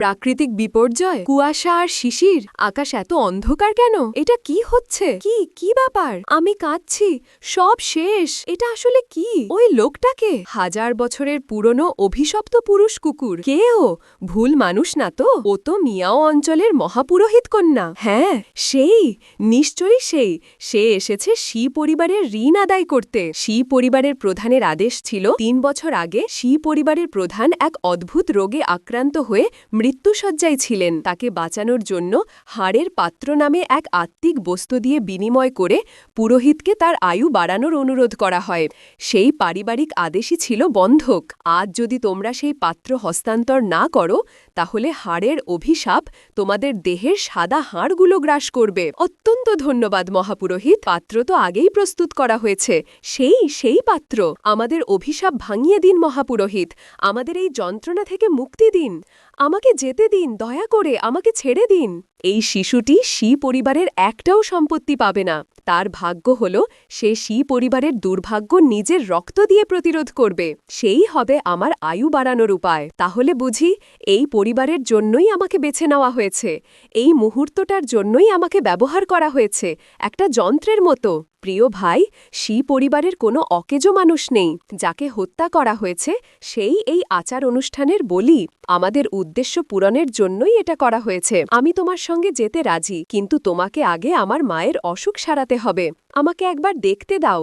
প্রাকৃতিক বিপর্যয়, কুয়াশা আর শিশির, আকাশ এত অন্ধকার কেন? এটা কি হচ্ছে? কি কি ব্যাপার? আমি কাঁদছি, সব শেষ। এটা আসলে কি? ওই লোকটাকে? হাজার বছরের পুরনো অভিশপ্ত পুরুষ কুকুর। কে ও? ভুল মানুষ না তো? ও তো মিয়াও অঞ্চলের মহাপুরোহিত কন্যা। হ্যাঁ সেই, নিশ্চয়ই সেই। সে এসেছে শি পরিবারের ঋণ আদায় করতে। শি পরিবারের প্রধানের আদেশ ছিল, তিন বছর আগে শি পরিবারের প্রধান এক অদ্ভুত রোগে আক্রান্ত হয়ে মৃত্যুসজ্জায় ছিলেন। তাকে বাঁচানোর জন্য হাড়ের পাত্র নামে এক আত্মিক বস্তু দিয়ে বিনিময় করে পুরোহিতকে তার আয়ু বাড়ানোর অনুরোধ করা হয়। সেই পারিবারিক আদেশই ছিল বন্ধক। আজ যদি তোমরা সেই পাত্র হস্তান্তর না করো, তাহলে হাড়ের অভিশাপ তোমাদের দেহের সাদা হাড়গুলো গ্রাস করবে। অত্যন্ত ধন্যবাদ মহাপুরোহিত। পাত্র তো আগেই প্রস্তুত করা হয়েছে। সেই সেই পাত্র। আমাদের অভিশাপ ভাঙিয়ে দিন মহাপুরোহিত। আমাদের এই যন্ত্রণা থেকে মুক্তি দিন। আমাকে যেতে দিন দয়া করে আমাকে ছেড়ে দিন। এই শিশুটি শি পরিবারের একটাও সম্পত্তি পাবে না। তার ভাগ্য হল, সে শি পরিবারের দুর্ভাগ্য নিজের রক্ত দিয়ে প্রতিরোধ করবে। সেই হবে আমার আয়ু বাড়ানোর উপায়। তাহলে বুঝি, এই পরিবারের জন্যই আমাকে বেছে নেওয়া হয়েছে। এই মুহূর্তটার জন্যই আমাকে ব্যবহার করা হয়েছে। একটা যন্ত্রের মতো। প্রিয় ভাই শি পরিবারের কোনো অকেজো মানুষ নেই। যাকে হত্যা করা হয়েছে, সেই এই আচার অনুষ্ঠানের বলি। আমাদের উদ্দেশ্য পূরণের জন্যই এটা করা হয়েছে। আমি তোমার সঙ্গে যেতে রাজি, কিন্তু তোমাকে আগে আমার মায়ের অসুখ সারাতে হবে। আমাকে একবার দেখতে দাও।